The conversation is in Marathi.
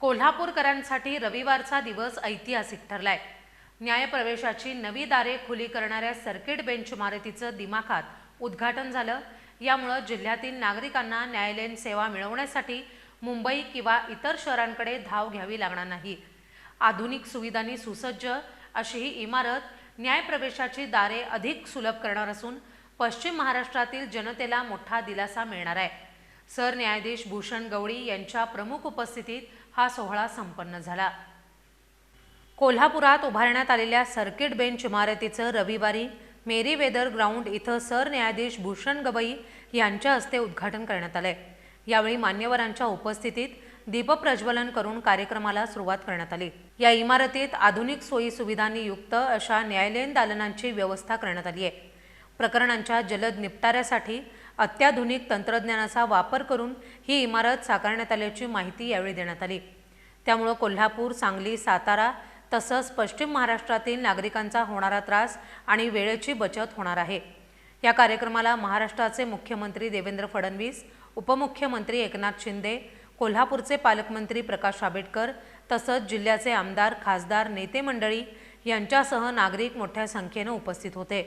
कोल्हापूरकरांसाठी रविवारचा दिवस ऐतिहासिक ठरलाय. न्यायप्रवेशाची नवी दारे खुली करणाऱ्या सर्किट बेंच इमारतीचं दिमाखात उद्घाटन झालं. यामुळं जिल्ह्यातील नागरिकांना न्यायालयीन सेवा मिळवण्यासाठी मुंबई किंवा इतर शहरांकडे धाव घ्यावी लागणार नाही. आधुनिक सुविधांनी सुसज्ज अशी ही इमारत न्यायप्रवेशाची दारे अधिक सुलभ करणार असून पश्चिम महाराष्ट्रातील जनतेला मोठा दिलासा मिळणार आहे. सरन्यायाधीश भूषण गवळी यांच्या प्रमुख उपस्थितीत हा सोहळा संपन्न झाला. कोल्हापुरात उभारण्यात आलेल्या सर्किट बेंच इमारतीचं रविवारी मेरी वेदर ग्राउंड इथं सरन्यायाधीश भूषण गवई यांच्या हस्ते उद्घाटन करण्यात आलंय. यावेळी मान्यवरांच्या उपस्थितीत दीपप्रज्वलन करून कार्यक्रमाला सुरुवात करण्यात आली. या इमारतीत आधुनिक सोयी सुविधांनी युक्त अशा न्यायालयीन दालनांची व्यवस्था करण्यात आली आहे. प्रकरणांच्या जलद निपटाऱ्यासाठी अत्याधुनिक तंत्रज्ञानाचा वापर करून ही इमारत साकारण्यात आल्याची माहिती यावेळी देण्यात आली. त्यामुळं कोल्हापूर सांगली सातारा तसंच पश्चिम महाराष्ट्रातील नागरिकांचा होणारा त्रास आणि वेळेची बचत होणार आहे. या कार्यक्रमाला महाराष्ट्राचे मुख्यमंत्री देवेंद्र फडणवीस उपमुख्यमंत्री एकनाथ शिंदे कोल्हापूरचे पालकमंत्री प्रकाश आंबेडकर तसंच जिल्ह्याचे आमदार खासदार नेते मंडळी यांच्यासह नागरिक मोठ्या संख्येनं उपस्थित होते.